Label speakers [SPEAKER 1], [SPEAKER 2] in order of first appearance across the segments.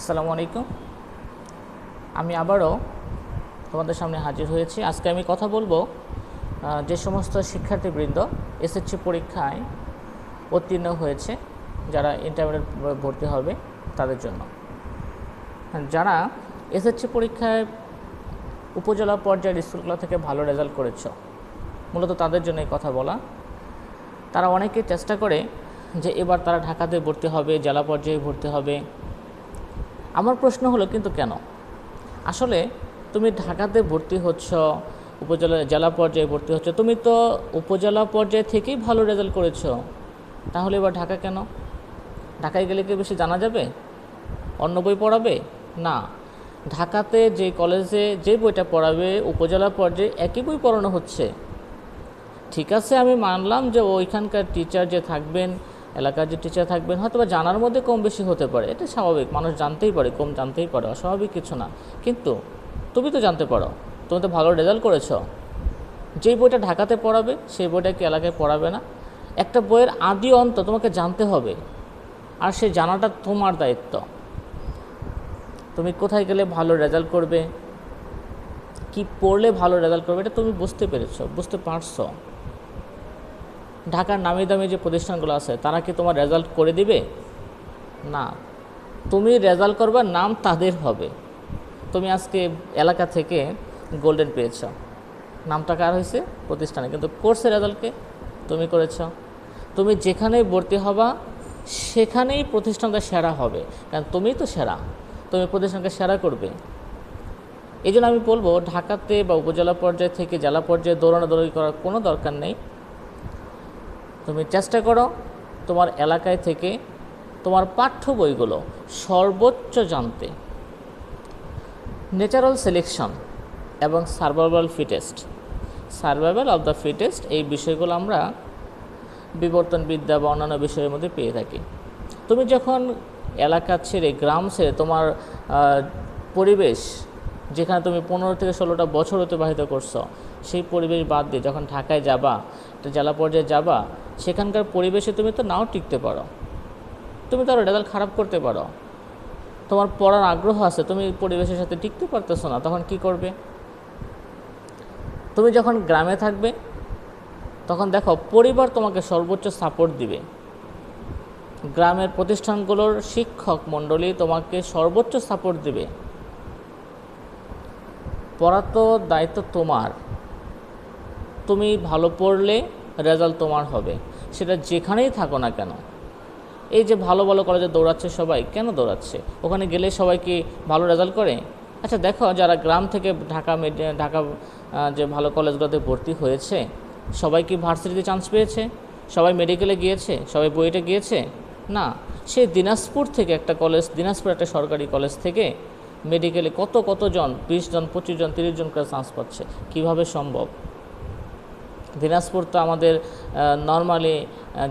[SPEAKER 1] আসসালামু আলাইকুম আমি আবারও তোমাদের সামনে হাজির হয়েছি। আজকে আমি কথা বলব যে সমস্ত শিক্ষার্থীবৃন্দ এসএসসি পরীক্ষায় উত্তীর্ণ হয়েছে, যারা ইন্টারমিডিয়েট ভর্তি হবে তাদের জন্য। যারা এসএসসি পরীক্ষায় উপজেলা পর্যায়ের স্কুলগুলো থেকে ভালো রেজাল্ট করেছ, মূলত তাদের জন্য কথা বলা। তারা অনেকে চেষ্টা করে যে এবার তারা ঢাকাতে ভর্তি হবে, জেলা পর্যায়ে ভর্তি হবে আমার প্রশ্ন হলো কিন্তু কেন? আসলে তুমি ঢাকাতে ভর্তি হচ্ছ, উপজেলা জেলা পর্যায়ে ভর্তি হচ্ছ, তুমি তো উপজেলা পর্যায়ে থেকেই ভালো রেজাল্ট করেছ। তাহলে এবার ঢাকা কেন? ঢাকায় গেলে কি বেশি জানা যাবে? অন্য বই পড়াবে? না। ঢাকাতে যে কলেজে যে বইটা পড়াবে, উপজেলা পর্যায়ে একই বই পড়ানো হচ্ছে। ঠিক আছে, আমি মানলাম যে ওইখানকার টিচার যে থাকবেন এলাকার যে টিচার থাকবেন হয়তো বা জানার মধ্যে কম বেশি হতে পারে। এটা স্বাভাবিক, মানুষ জানতেই পারে, কম জানতেই পারে, অস্বাভাবিক কিছু না। কিন্তু তুমি তো জানতে পারো, তুমি তো ভালো রেজাল্ট করেছ। যেই বইটা ঢাকাতে পড়াবে, সেই বইটা কি এলাকায় পড়াবে না? একটা বইয়ের আদি অন্ত তোমাকে জানতে হবে, আর সেই জানাটা তোমার দায়িত্ব। তুমি কোথায় গেলে ভালো রেজাল্ট করবে? কি পড়লে ভালো রেজাল্ট করবে, এটা তুমি বুঝতে পেরেছ, বুঝতে পারছ। ঢাকার নামি দামি যে প্রতিষ্ঠানগুলো আছে, তারা কি তোমার রেজাল্ট করে দিবে? না। তুমি রেজাল্ট করবার নাম তাদের হবে। তুমি আজকে এলাকা থেকে গোল্ডেন পেয়েছ। নামটা কার হয়েছে? প্রতিষ্ঠানে। কিন্তু কোর্সের রেজাল্টকে তুমি করেছ। তুমি যেখানেই ভর্তি হবা, সেখানেই প্রতিষ্ঠানটা সেরা হবে। কারণ তুমিই তো সেরা। তুমি প্রতিষ্ঠানকে সেরা করবে। এই আমি বলব, ঢাকাতে বা উপজেলা পর্যায় থেকে জেলা পর্যায়ে দৌড়ানো দৌড়ি করার কোনো দরকার নেই। তুমি চেষ্টা করো তোমার এলাকায় থেকে তোমার পাঠ্য বইগুলো সর্বোচ্চ জানতে। ন্যাচারাল সিলেকশন এবং survival fittest survival of the fittest এই বিষয়গুলো আমরা বিবর্তন বিদ্যা বা অন্যান্য বিষয়ের মধ্যে পেয়ে থাকি। তুমি যখন এলাকা ছেড়ে গ্রাম ছেড়ে তোমার পরিবেশ যেখানে তুমি পনেরো থেকে ষোলোটা বছর অতিবাহিত করছ সেই পরিবেশ বাদ দিয়ে যখন ঢাকায় যাবা, একটা জেলা পর্যায়ে যাবা, সেখানকার পরিবেশে তুমি তো নাও টিকতে পারো। তুমি তো আরও রেজাল্ট খারাপ করতে পারো। তোমার পড়ার আগ্রহ আছে, তুমি পরিবেশের সাথে টিকতে পারতেছো না, তখন কি করবে? তুমি যখন গ্রামে থাকবে, তখন দেখো পরিবার তোমাকে সর্বোচ্চ সাপোর্ট দিবে। গ্রামের প্রতিষ্ঠানগুলোর শিক্ষক মণ্ডলী তোমাকে সর্বোচ্চ সাপোর্ট দিবে। পড়া তো দায়িত্ব তোমার। তুমি ভালো পড়লে রেজাল্ট তোমার হবে। সেটা যেখানেই থাকো না কেন। এই যে ভালো ভালো কলেজে দৌড়াচ্ছে সবাই, কেন দৌড়াচ্ছে? ওখানে গেলে সবাই কি ভালো রেজাল্ট করে? আচ্ছা দেখো, যারা গ্রাম থেকে ঢাকা ঢাকা যে ভালো কলেজগুলোতে ভর্তি হয়েছে, সবাই কি ভার্সিটিতে চান্স পেয়েছে? সবাই মেডিকেলে গিয়েছে? সবাই বুয়েটে গিয়েছে? না। সেই দিনাজপুর থেকে একটা কলেজ দিনাজপুর একটা সরকারি কলেজ থেকে মেডিকেলে কত কতজন বিশ জন, পঁচিশ জন, তিরিশ জন করে চান্স পাচ্ছে। কীভাবে সম্ভব? দিনাজপুর তো আমাদের নর্মালি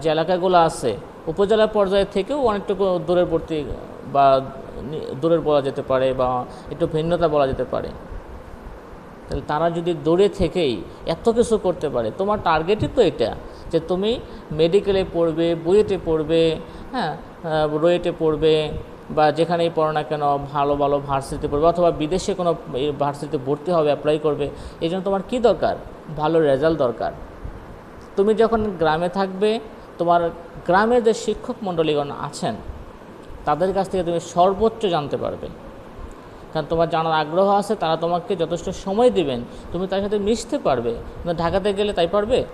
[SPEAKER 1] যে এলাকাগুলো আছে, উপজেলা পর্যায়ে থেকেও অনেকটুকু দূরের ভর্তি বা দূরের বলা যেতে পারে বা একটু ভিন্নতা বলা যেতে পারে। তাহলে তারা যদি দূরে থেকেই এত কিছু করতে পারে, তোমার টার্গেটই তো এটা, যে তুমি মেডিকেলে পড়বে, বুয়েটে পড়বে হ্যাঁ রুয়েটে পড়বে, বা যেখানেই পড়ো না কেন, ভালো ভালো ভার্সিটিতে পড়বে, অথবা বিদেশে কোনো ভার্সিটিতে ভর্তি হবে অ্যাপ্লাই করবে, এই জন্য তোমার কী দরকার? ভালো রেজাল্ট দরকার। তুমি যখন গ্রামে থাকবে, তোমার গ্রামের যে শিক্ষক মণ্ডলীগণ আছেন, তাদের কাছ থেকে তুমি সর্বোচ্চ জানতে পারবে। কারণ তোমার জানার আগ্রহ আছে, তারা তোমাকে যথেষ্ট সময় দিবেন। তুমি তার সাথে মিশতে পারবে। কিন্তু ঢাকাতে গেলে তাই পারবে?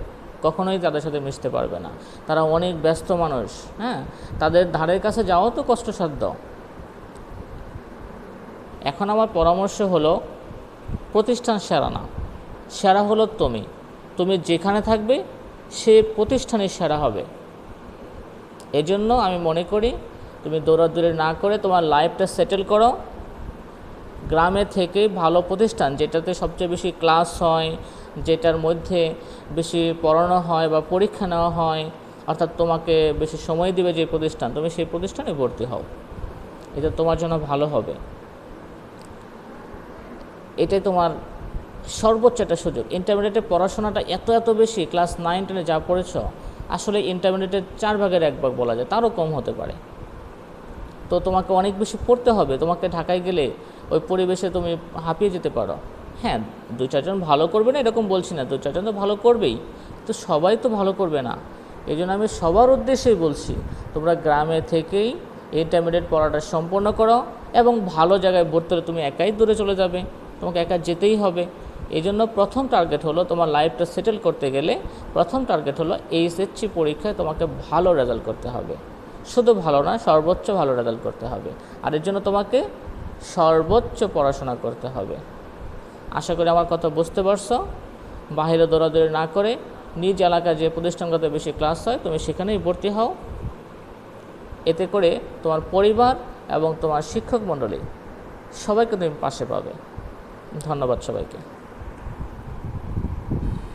[SPEAKER 1] কখনোই তাদের সাথে মিশতে পারবে না। তারা অনেক ব্যস্ত মানুষ হ্যাঁ? তাদের ধারের কাছে যাওয়াও তো কষ্টসাধ্য। এখন আমার পরামর্শ হলো, প্রতিষ্ঠান সেরা না। সেরা হলো তুমি। তুমি যেখানে থাকবে, সে প্রতিষ্ঠানে সেরা হবে। এজন্য আমি মনে করি, তুমি দৌড়াদৌড়ি না করে তোমার লাইফটা সেটেল করো। গ্রামে থেকে ভালো প্রতিষ্ঠান, যেটাতে সবচেয়ে বেশি ক্লাস হয়, যেটার মধ্যে বেশি পড়ানো হয় বা পরীক্ষা নেওয়া হয়, অর্থাৎ তোমাকে বেশি সময় দিবে যে প্রতিষ্ঠান, তুমি সেই প্রতিষ্ঠানে ভর্তি হও। এটা তোমার জন্য ভালো হবে। এটাই তোমার সর্বোচ্চ একটা সুযোগ। ইন্টারমিডিয়েটে পড়াশোনাটা এত এত বেশি ক্লাস নাইন টেনে যা পড়েছ, আসলে ইন্টারমিডিয়েটের চার ভাগের এক ভাগ বলা যায়, তারও কম হতে পারে। তো তোমাকে অনেক বেশি পড়তে হবে, তোমাকে ঢাকায় গেলে ওই পরিবেশে তুমি হাঁপিয়ে যেতে পারো। হ্যাঁ দু চারজন ভালো করবে না, এরকম বলছি না দু চারজন তো ভালো করবেই। তো সবাই তো ভালো করবে না। এই জন্য আমি সবার উদ্দেশ্যেই বলছি, তোমরা গ্রামে থেকেই ইন্টারমিডিয়েট পড়াটা সম্পন্ন করো এবং ভালো জায়গায় ভর্তি হলে তুমি একাই দূরে চলে যাবে, তোমাকে একা যেতেই হবে। এই জন্য প্রথম টার্গেট হলো তোমার লাইফটা সেটেল করতে গেলে প্রথম টার্গেট হলো এইচএসসি পরীক্ষায় তোমাকে ভালো রেজাল্ট করতে হবে। শুধু ভালো না সর্বোচ্চ ভালো রেজাল্ট করতে হবে। আর এর জন্য তোমাকে সর্বোচ্চ পড়াশোনা করতে হবে। আশা করি আমার কথা বুঝতে পারছ। বাইরে দৌড়াদৌড়ি না করে নিজ এলাকায় যে প্রতিষ্ঠানগত বেশি ক্লাস হয়, তুমি সেখানেই ভর্তি হও। এতে করে তোমার পরিবার এবং তোমার শিক্ষক মণ্ডলী সবাইকে তুমি পাশে পাবে। ধন্যবাদ সবাইকে।